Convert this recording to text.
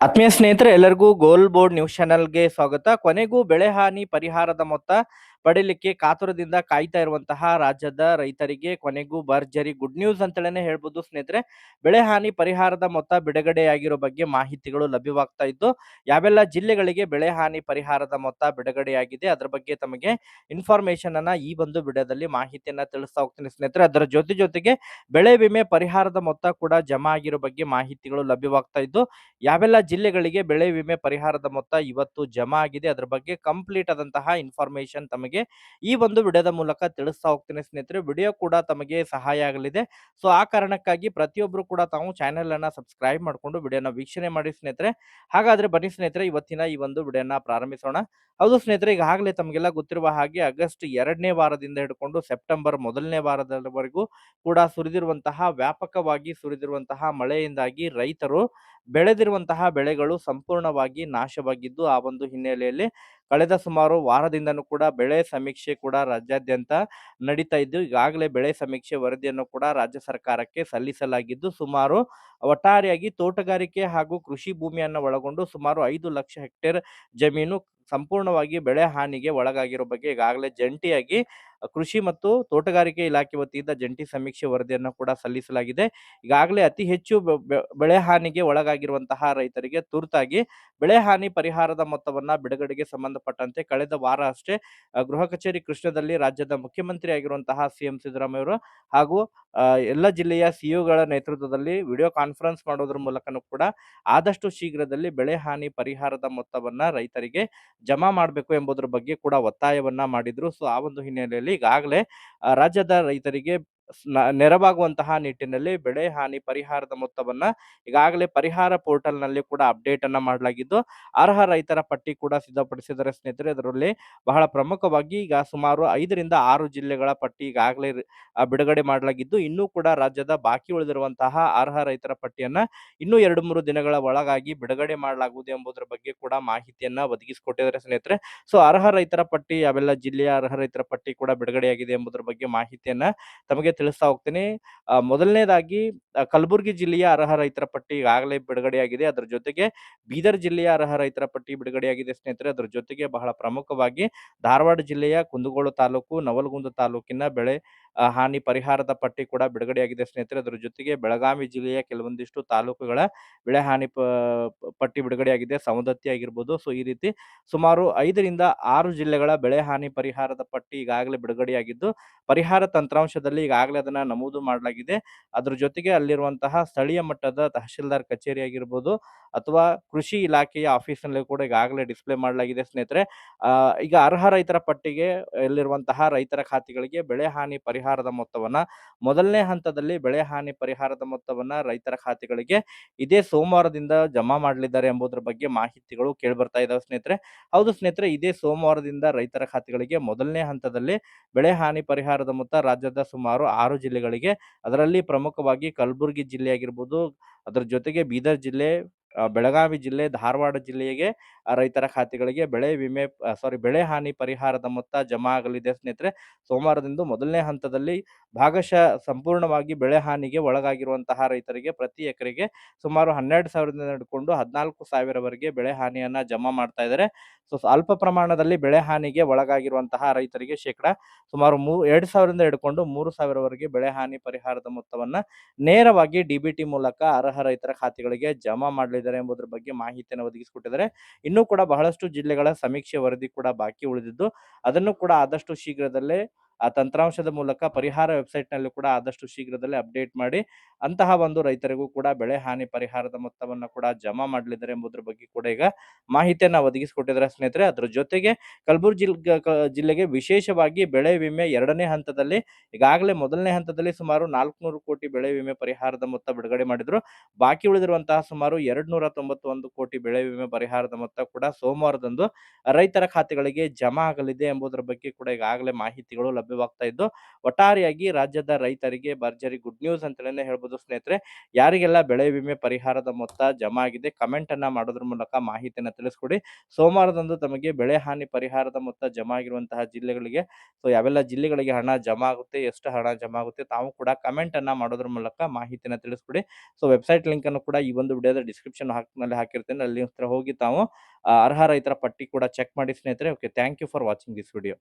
ಆತ್ಮೀಯ ಸ್ನೇಹಿತರೆ ಎಲ್ಲರಿಗೂ ಗೋಲ್ ಬೋರ್ಡ್ ನ್ಯೂಸ್ ಚಾನೆಲ್ಗೆ ಸ್ವಾಗತ. ಕೊನೆಗೂ ಬೆಳೆ ಹಾನಿ ಪರಿಹಾರದ ಮೊತ್ತ ಪಡಿಲಿಕ್ಕೆ ಕಾತುರದಿಂದ ಕಾಯ್ತಾ ಇರುವಂತಹ ರಾಜ್ಯದ ರೈತರಿಗೆ ಕೊನೆಗೂ ಭರ್ಜರಿ ಗುಡ್ ನ್ಯೂಸ್ ಅಂತಲೇ ಹೇಳ್ಬೋದು ಸ್ನೇಹಿತರೆ. ಬೆಳೆ ಹಾನಿ ಪರಿಹಾರದ ಮೊತ್ತ ಬಿಡುಗಡೆಯಾಗಿರೋ ಬಗ್ಗೆ ಮಾಹಿತಿಗಳು ಲಭ್ಯವಾಗ್ತಾ ಇದ್ದು, ಯಾವೆಲ್ಲ ಜಿಲ್ಲೆಗಳಿಗೆ ಬೆಳೆ ಹಾನಿ ಪರಿಹಾರದ ಮೊತ್ತ ಬಿಡುಗಡೆಯಾಗಿದೆ ಅದರ ಬಗ್ಗೆ ತಮಗೆ ಇನ್ಫಾರ್ಮೇಶನ್ ಅನ್ನ ಈ ಒಂದು ವಿಡಿಯೋದಲ್ಲಿ ಮಾಹಿತಿಯನ್ನ ತಿಳಿಸ್ತಾ ಹೋಗ್ತೀನಿ ಸ್ನೇಹಿತರೆ. ಅದರ ಜೊತೆ ಜೊತೆಗೆ ಬೆಳೆ ವಿಮೆ ಪರಿಹಾರದ ಮೊತ್ತ ಕೂಡ ಜಮಾ ಆಗಿರೋ ಬಗ್ಗೆ ಮಾಹಿತಿಗಳು ಲಭ್ಯವಾಗ್ತಾ ಇದ್ದು, ಯಾವೆಲ್ಲ ಜಿಲ್ಲೆಗಳಿಗೆ ಬೆಳೆ ವಿಮೆ ಪರಿಹಾರದ ಮೊತ್ತ ಇವತ್ತು ಜಮಾ ಆಗಿದೆ ಅದರ ಬಗ್ಗೆ ಕಂಪ್ಲೀಟ್ ಆದಂತಹ ಇನ್ಫಾರ್ಮೇಶನ್ ತಮಗೆ ಈ ಒಂದು ವಿಡಿಯೋದ ಮೂಲಕ ತಿಳಿಸ್ತಾ ಹೋಗ್ತೀನಿ ಸ್ನೇಹಿತರೆ. ವಿಡಿಯೋ ಕೂಡ ತಮಗೆ ಸಹಾಯ ಆಗಲಿದೆ. ಸೊ, ಆ ಕಾರಣಕ್ಕಾಗಿ ಪ್ರತಿಯೊಬ್ಬರು ಕೂಡ ತಾವು ಚಾನೆಲ್ ಅನ್ನ ಸಬ್ಸ್ಕ್ರೈಬ್ ಮಾಡಿಕೊಂಡು ವಿಡಿಯೋನ ವೀಕ್ಷಣೆ ಮಾಡಿ ಸ್ನೇಹಿತರೆ. ಹಾಗಾದ್ರೆ ಬನ್ನಿ ಸ್ನೇಹಿತರೆ, ಇವತ್ತಿನ ಈ ಒಂದು ವಿಡಿಯೋನ ಪ್ರಾರಂಭಿಸೋಣ. ಹೌದು ಸ್ನೇಹಿತರೆ, ಈಗಾಗಲೇ ತಮಗೆಲ್ಲ ಗೊತ್ತಿರುವ ಹಾಗೆ ಆಗಸ್ಟ್ ಎರಡನೇ ವಾರದಿಂದ ಹಿಡ್ಕೊಂಡು ಸೆಪ್ಟೆಂಬರ್ ಮೊದಲನೇ ವಾರದವರೆಗೂ ಕೂಡ ಸುರಿದಿರುವಂತಹ, ವ್ಯಾಪಕವಾಗಿ ಸುರಿದಿರುವಂತಹ ಮಳೆಯಿಂದಾಗಿ ರೈತರು ಬೆಳೆದಿರುವಂತಹ ಬೆಳೆಗಳು ಸಂಪೂರ್ಣವಾಗಿ ನಾಶವಾಗಿದ್ದು, ಆ ಒಂದು ಹಿನ್ನೆಲೆಯಲ್ಲಿ ಕಳೆದ ಸುಮಾರು ವಾರದಿಂದನೂ ಕೂಡ ಬೆಳೆ ಸಮೀಕ್ಷೆ ಕೂಡ ರಾಜ್ಯಾದ್ಯಂತ ನಡೀತಾ ಇದ್ದು, ಈಗಾಗಲೇ ಬೆಳೆ ಸಮೀಕ್ಷೆ ವರದಿಯನ್ನು ಕೂಡ ರಾಜ್ಯ ಸರ್ಕಾರಕ್ಕೆ ಸಲ್ಲಿಸಲಾಗಿದ್ದು, ಸುಮಾರು ಒಟ್ಟಾರೆಯಾಗಿ ತೋಟಗಾರಿಕೆ ಹಾಗೂ ಕೃಷಿ ಭೂಮಿಯನ್ನು ಒಳಗೊಂಡು ಸುಮಾರು ಐದು ಲಕ್ಷ ಹೆಕ್ಟೇರ್ ಜಮೀನು ಸಂಪೂರ್ಣವಾಗಿ ಬೆಳೆ ಹಾನಿಗೆ ಒಳಗಾಗಿರೋ ಬಗ್ಗೆ ಈಗಾಗಲೇ ಜಂಟಿಯಾಗಿ ಕೃಷಿ ಮತ್ತು ತೋಟಗಾರಿಕೆ ಇಲಾಖೆ ವತಿಯಿಂದ ಜಂಟಿ ಸಮೀಕ್ಷೆ ವರದಿಯನ್ನು ಕೂಡ ಸಲ್ಲಿಸಲಾಗಿದೆ. ಈಗಾಗಲೇ ಅತಿ ಹೆಚ್ಚು ಬೆಳೆ ಹಾನಿಗೆ ಒಳಗಾಗಿರುವಂತಹ ರೈತರಿಗೆ ತುರ್ತಾಗಿ ಬೆಳೆ ಹಾನಿ ಪರಿಹಾರದ ಮೊತ್ತವನ್ನ ಬಿಡುಗಡೆಗೆ ಸಂಬಂಧಪಟ್ಟಂತೆ ಕಳೆದ ವಾರ ಅಷ್ಟೇ ಗೃಹ ಕಚೇರಿ ಕೃಷ್ಣದಲ್ಲಿ ರಾಜ್ಯದ ಮುಖ್ಯಮಂತ್ರಿ ಆಗಿರುವಂತಹ ಸಿಎಂ ಸಿದ್ದರಾಮಯ್ಯ ಅವರು ಹಾಗೂ ಎಲ್ಲ ಜಿಲ್ಲೆಯ ಸಿಇಒಗಳ ನೇತೃತ್ವದಲ್ಲಿ ವಿಡಿಯೋ ಕಾನ್ಫರೆನ್ಸ್ ಮಾಡೋದ್ರ ಮೂಲಕನೂ ಕೂಡ ಆದಷ್ಟು ಶೀಘ್ರದಲ್ಲಿ ಬೆಳೆ ಹಾನಿ ಪರಿಹಾರದ ಮೊತ್ತವನ್ನ ರೈತರಿಗೆ ಜಮಾ ಮಾಡಬೇಕು ಎಂಬುದರ ಬಗ್ಗೆ ಕೂಡ ಒತ್ತಾಯವನ್ನ ಮಾಡಿದ್ರು. ಸೊ ಆ ಒಂದು ಹಿನ್ನೆಲೆಯಲ್ಲಿ ಈಗಾಗಲೇ ರಾಜ್ಯದ ರೈತರಿಗೆ ನೆರವಾಗುವಂತಹ ನಿಟ್ಟಿನಲ್ಲಿ ಬೆಳೆ ಹಾನಿ ಪರಿಹಾರದ ಮೊತ್ತವನ್ನ ಈಗಾಗಲೇ ಪರಿಹಾರ ಪೋರ್ಟಲ್ನಲ್ಲಿ ಕೂಡ ಅಪ್ಡೇಟ್ ಅನ್ನ ಮಾಡಲಾಗಿದ್ದು, ಅರ್ಹ ರೈತರ ಪಟ್ಟಿ ಕೂಡ ಸಿದ್ಧಪಡಿಸಿದರೆ ಸ್ನೇಹಿತರೆ. ಅದರಲ್ಲಿ ಬಹಳ ಪ್ರಮುಖವಾಗಿ ಈಗ ಸುಮಾರು ಐದರಿಂದ ಆರು ಜಿಲ್ಲೆಗಳ ಪಟ್ಟಿ ಈಗಾಗಲೇ ಬಿಡುಗಡೆ ಮಾಡಲಾಗಿದ್ದು, ಇನ್ನೂ ಕೂಡ ರಾಜ್ಯದ ಬಾಕಿ ಉಳಿದಿರುವಂತಹ ಅರ್ಹ ರೈತರ ಪಟ್ಟಿಯನ್ನ ಇನ್ನೂ ಎರಡು ಮೂರು ದಿನಗಳ ಒಳಗಾಗಿ ಬಿಡುಗಡೆ ಮಾಡಲಾಗುವುದು ಎಂಬುದರ ಬಗ್ಗೆ ಕೂಡ ಮಾಹಿತಿಯನ್ನ ಒದಗಿಸಿಕೊಟ್ಟಿದ್ದಾರೆ ಸ್ನೇಹಿತರೆ. ಸೊ, ಅರ್ಹ ರೈತರ ಪಟ್ಟಿ, ಅವೆಲ್ಲ ಜಿಲ್ಲೆಯ ಅರ್ಹ ರೈತರ ಪಟ್ಟಿ ಕೂಡ ಬಿಡುಗಡೆಯಾಗಿದೆ ಎಂಬುದರ ಬಗ್ಗೆ ಮಾಹಿತಿಯನ್ನ ತಮಗೆ ತಿಳಿಸ್ತಾ ಹೋಗ್ತೀನಿ. ಮೊದಲನೇದಾಗಿ ಕಲಬುರಗಿ ಜಿಲ್ಲೆಯ ಅರ್ಹ ರೈತರ ಪಟ್ಟಿ ಈಗಾಗಲೇ ಬಿಡುಗಡೆಯಾಗಿದೆ. ಅದರ ಜೊತೆಗೆ ಬೀದರ್ ಜಿಲ್ಲೆಯ ಅರ್ಹ ರೈತರ ಪಟ್ಟಿ ಬಿಡುಗಡೆಯಾಗಿದೆ ಸ್ನೇಹಿತರೆ. ಅದರ ಜೊತೆಗೆ ಬಹಳ ಪ್ರಮುಖವಾಗಿ ಧಾರವಾಡ ಜಿಲ್ಲೆಯ ಕುಂದಗೋಳ ತಾಲೂಕು, ನವಲಗುಂದ ತಾಲೂಕಿನ ಬೆಳೆ ಹಾನಿ ಪರಿಹಾರದ ಪಟ್ಟಿ ಕೂಡ ಬಿಡುಗಡೆಯಾಗಿದೆ ಸ್ನೇಹಿತರೆ. ಅದರ ಜೊತೆಗೆ ಬೆಳಗಾವಿ ಜಿಲ್ಲೆಯ ಕೆಲವೊಂದಿಷ್ಟು ತಾಲೂಕುಗಳ ಬೆಳೆ ಹಾನಿ ಪಟ್ಟಿ ಬಿಡುಗಡೆಯಾಗಿದೆ. ಸವದತ್ತಿ ಆಗಿರ್ಬೋದು. ಸೊ, ಈ ರೀತಿ ಸುಮಾರು ಐದರಿಂದ ಆರು ಜಿಲ್ಲೆಗಳ ಬೆಳೆ ಹಾನಿ ಪರಿಹಾರದ ಪಟ್ಟಿ ಈಗಾಗಲೇ ಬಿಡುಗಡೆಯಾಗಿದ್ದು, ಪರಿಹಾರ ತಂತ್ರಾಂಶದಲ್ಲಿ ಈಗಾಗಲೇ ಅದನ್ನ ನಮೂದು ಮಾಡಲಾಗಿದೆ. ಅದರ ಜೊತೆಗೆ ಅಲ್ಲಿರುವಂತಹ ಸ್ಥಳೀಯ ಮಟ್ಟದ ತಹಶೀಲ್ದಾರ್ ಕಚೇರಿ ಆಗಿರ್ಬೋದು ಅಥವಾ ಕೃಷಿ ಇಲಾಖೆಯ ಆಫೀಸ್ನಲ್ಲಿ ಕೂಡ ಈಗಾಗಲೇ ಡಿಸ್ಪ್ಲೇ ಮಾಡಲಾಗಿದೆ ಸ್ನೇಹಿತರೆ. ಈಗ ಅರ್ಹ ರೈತರ ಪಟ್ಟಿಗೆ ಎಲ್ಲಿರುವಂತಹ ರೈತರ ಖಾತೆಗಳಿಗೆ ಬೆಳೆ ಹಾನಿ ಪರಿಹಾರದ ಮೊತ್ತವನ್ನ, ಮೊದಲನೇ ಹಂತದಲ್ಲಿ ಬೆಳೆ ಹಾನಿ ಪರಿಹಾರದ ಮೊತ್ತವನ್ನ ರೈತರ ಖಾತೆಗಳಿಗೆ ಇದೇ ಸೋಮವಾರದಿಂದ ಜಮಾ ಮಾಡಲಿದ್ದಾರೆ ಎಂಬುದರ ಬಗ್ಗೆ ಮಾಹಿತಿಗಳು ಕೇಳಿಬರ್ತಾ ಇದಾವೆ ಸ್ನೇಹಿತರೆ. ಹೌದು ಸ್ನೇಹಿತರೆ, ಇದೇ ಸೋಮವಾರದಿಂದ ರೈತರ ಖಾತೆಗಳಿಗೆ ಮೊದಲನೇ ಹಂತದಲ್ಲಿ ಬೆಳೆ ಹಾನಿ ಪರಿಹಾರದ ಮೊತ್ತ ರಾಜ್ಯದ ಸುಮಾರು ಆರು ಜಿಲ್ಲೆಗಳಿಗೆ, ಅದರಲ್ಲಿ ಪ್ರಮುಖವಾಗಿ ಕಲಬುರಗಿ ಜಿಲ್ಲೆಯಾಗಿರ್ಬೋದು ಅದರ ಜೊತೆಗೆ ಬೀದರ್ ಜಿಲ್ಲೆ ಬೆಳಗಾವಿ ಜಿಲ್ಲೆ, ಧಾರವಾಡ ಜಿಲ್ಲೆಗೆ ರೈತರ ಖಾತೆಗಳಿಗೆ ಬೆಳೆ ವಿಮೆ ಸಾರಿ ಬೆಳೆ ಹಾನಿ ಪರಿಹಾರದ ಮೊತ್ತ ಜಮಾ ಆಗಲಿದೆ ಸ್ನೇಹಿತರೆ. ಸೋಮವಾರದಿಂದ ಮೊದಲನೇ ಹಂತದಲ್ಲಿ ಭಾಗಶಃ ಸಂಪೂರ್ಣವಾಗಿ ಬೆಳೆ ಹಾನಿಗೆ ಒಳಗಾಗಿರುವಂತಹ ರೈತರಿಗೆ ಪ್ರತಿ ಎಕರೆಗೆ ಸುಮಾರು ಹನ್ನೆರಡು ಸಾವಿರದಿಂದ ಹಿಡ್ಕೊಂಡು ಹದಿನಾಲ್ಕು ಸಾವಿರವರೆಗೆ ಬೆಳೆ ಹಾನಿಯನ್ನ ಜಮಾ ಮಾಡ್ತಾ ಇದ್ದಾರೆ. ಸೊ ಅಲ್ಪ ಪ್ರಮಾಣದಲ್ಲಿ ಬೆಳೆ ಹಾನಿಗೆ ಒಳಗಾಗಿರುವಂತಹ ರೈತರಿಗೆ ಶೇಕಡ ಸುಮಾರು ಮೂ, ಎರಡು ಸಾವಿರದಿಂದ ಹಿಡ್ಕೊಂಡು ಮೂರು ಸಾವಿರವರೆಗೆ ಬೆಳೆ ಹಾನಿ ಪರಿಹಾರದ ಮೊತ್ತವನ್ನು ನೇರವಾಗಿ ಡಿ ಮೂಲಕ ಅರ್ಹ ರೈತರ ಖಾತೆಗಳಿಗೆ ಜಮಾ ಮಾಡಲಿದ್ದಾರೆ ಎಂಬುದರ ಬಗ್ಗೆ ಮಾಹಿತಿಯನ್ನು ಒದಗಿಸಿಕೊಟ್ಟಿದ್ದಾರೆ. ಇನ್ನೂ ಕೂಡ ಬಹಳಷ್ಟು ಜಿಲ್ಲೆಗಳ ಸಮೀಕ್ಷೆ ವರದಿ ಕೂಡ ಬಾಕಿ ಉಳಿದಿದ್ದು, ಅದನ್ನು ಕೂಡ ಆದಷ್ಟು ಶೀಘ್ರದಲ್ಲೇ ಆ ತಂತ್ರಾಂಶದ ಮೂಲಕ ಪರಿಹಾರ ವೆಬ್ಸೈಟ್ನಲ್ಲಿ ಕೂಡ ಆದಷ್ಟು ಶೀಘ್ರದಲ್ಲೇ ಅಪ್ಡೇಟ್ ಮಾಡಿ, ಅಂತಹ ಒಂದು ರೈತರಿಗೂ ಕೂಡ ಬೆಳೆ ಹಾನಿ ಪರಿಹಾರದ ಮೊತ್ತವನ್ನ ಕೂಡ ಜಮಾ ಮಾಡಲಿದ್ದಾರೆ ಎಂಬುದರ ಬಗ್ಗೆ ಕೂಡ ಈಗ ಮಾಹಿತಿಯನ್ನು ಒದಗಿಸಿಕೊಟ್ಟಿದ್ದಾರೆ ಸ್ನೇಹಿತರೆ. ಅದ್ರ ಜೊತೆಗೆ ಕಲಬುರಗಿ ಜಿಲ್ಲೆಗೆ ವಿಶೇಷವಾಗಿ ಬೆಳೆ ವಿಮೆ ಎರಡನೇ ಹಂತದಲ್ಲಿ, ಈಗಾಗಲೇ ಮೊದಲನೇ ಹಂತದಲ್ಲಿ ಸುಮಾರು ನಾಲ್ಕುನೂರು ಕೋಟಿ ಬೆಳೆ ವಿಮೆ ಪರಿಹಾರದ ಮೊತ್ತ ಬಿಡುಗಡೆ ಮಾಡಿದ್ರು. ಬಾಕಿ ಉಳಿದಿರುವಂತಹ ಸುಮಾರು ಎರಡ್ ನೂರ ತೊಂಬತ್ತೊಂದು ಕೋಟಿ ಬೆಳೆ ವಿಮೆ ಪರಿಹಾರದ ಮೊತ್ತ ಕೂಡ ಸೋಮವಾರದಂದು ರೈತರ ಖಾತೆಗಳಿಗೆ ಜಮಾ ಆಗಲಿದೆ ಎಂಬುದರ ಬಗ್ಗೆ ಕೂಡ ಈಗಾಗಲೇ ಮಾಹಿತಿಗಳು ಲಭ್ಯವಾಗ್ತಾ ಇದ್ದು, ಒಟ್ಟಾರೆಯಾಗಿ ರಾಜ್ಯದ ರೈತರಿಗೆ ಭರ್ಜರಿ ಗುಡ್ ನ್ಯೂಸ್ ಅಂತಲೇ ಹೇಳ್ಬೋದು ಸ್ನೇಹಿತರೆ. ಯಾರಿಗೆಲ್ಲ ಬೆಳೆ ವಿಮೆ ಪರಿಹಾರದ ಮೊತ್ತ ಜಮಾ ಆಗಿದೆ ಕಮೆಂಟ್ ಅನ್ನ ಮಾಡೋದ್ರ ಮೂಲಕ ಮಾಹಿತಿಯನ್ನ ತಿಳಿಸ್ಕೊಡಿ. ಸೋಮವಾರದಂದು ತಮಗೆ ಬೆಳೆ ಹಾನಿ ಪರಿಹಾರದ ಮೊತ್ತ ಜಮಾ ಆಗಿರುವಂತಹ ಜಿಲ್ಲೆಗಳಿಗೆ, ಸೊ ಯಾವೆಲ್ಲ ಜಿಲ್ಲೆಗಳಿಗೆ ಹಣ ಜಮಾ ಆಗುತ್ತೆ, ಎಷ್ಟು ಹಣ ಜಮಾ ಆಗುತ್ತೆ ತಾವು ಕೂಡ ಕಮೆಂಟ್ ಅನ್ನ ಮಾಡೋದ್ರ ಮೂಲಕ ಮಾಹಿತಿನ ತಿಳಿಸ್ಕೊಡಿ. ಸೊ ವೆಬ್ಸೈಟ್ ಲಿಂಕ್ ಅನ್ನು ಕೂಡ ಈ ಒಂದು ವಿಡಿಯೋದ ಡಿಸ್ಕ್ರಿಪ್ಷನ್ನಲ್ಲಿ ಹಾಕಿರ್ತೇನೆ ಅಲ್ಲಿ ಹೋಗಿ ತಾವು ಅರ್ಹ ರೈತರ ಪಟ್ಟಿ ಕೂಡ ಚೆಕ್ ಮಾಡಿ ಸ್ನೇಹಿತರೆ. Okay, thank you for watching this video.